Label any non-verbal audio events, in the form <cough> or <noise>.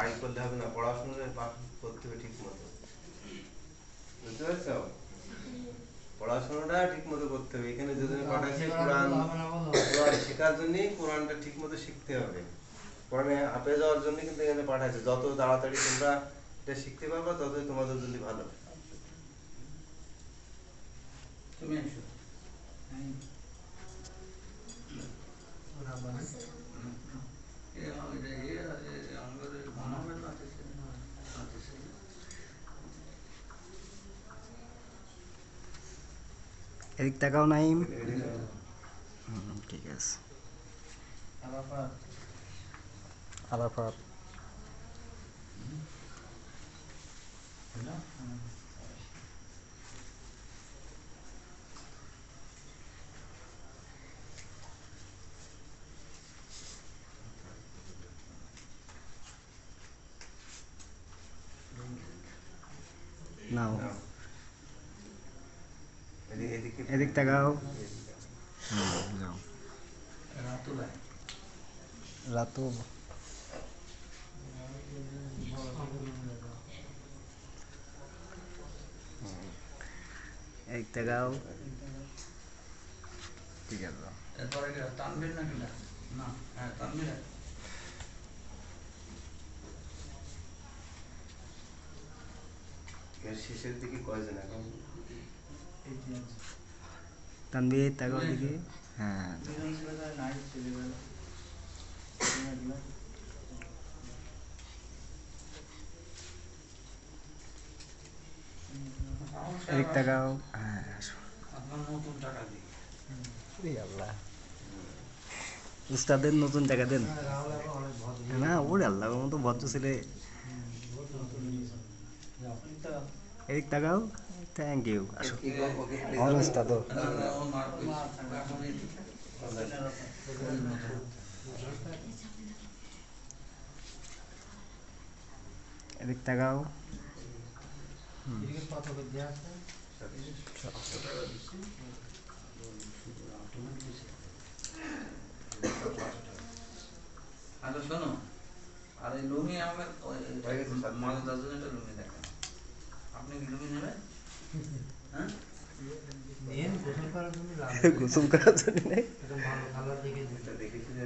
I করলে হবে না পড়াশোনা করতে হবে ঠিক মতো। বুঝতে পারছ? পড়াশোনাটা ঠিক মতো করতে হবে। এখানে যদি পাঠাচ্ছে কোরআন কোরআন শেখার জন্য কোরআনটা ঠিক মতো শিখতে হবে। কোরআনে আপে যাওয়ার জন্য কিন্তু এখানে পাঠাচ্ছে যত তাড়াতাড়ি তোমরা এটা শিখতে পারবে ততই তোমাদের জন্য ভালো। তুমি এসো এদিক তাকাও নাইম ঠিক আছে আলাফাত নাও এদিকে এদিকে এদিক তাকাও হুম, যাও রাতুলাই রাতু এদিক তাকাও ঠিক আছে যাও। এরপরে কি তানবীর নাকি না না হ্যাঁ তানবীর এর শেষের দিকে কয়জন এখন তানবীর তাকাও দিকে হ্যাঁ এদিক তাকাও হ্যাঁ আসো নতুন টাকা দিই আল্লাহ উস্তাদের নতুন টাকা দেন না ওর আল্লাহ ওর মতো ভদ্র ছেলে এদিক তাকাও থ্যাংক ইউ আসো আমার এদিক তাকাও আচ্ছা শোনো। আর এই লুঙ্গি মাঝে দশজন একটা লুঙ্গি দেখেন আপনি কি লুঙ্গি নেবেন হ্যাঁ <laughs> গোসল করার জন্য নেই? দেখেছি যে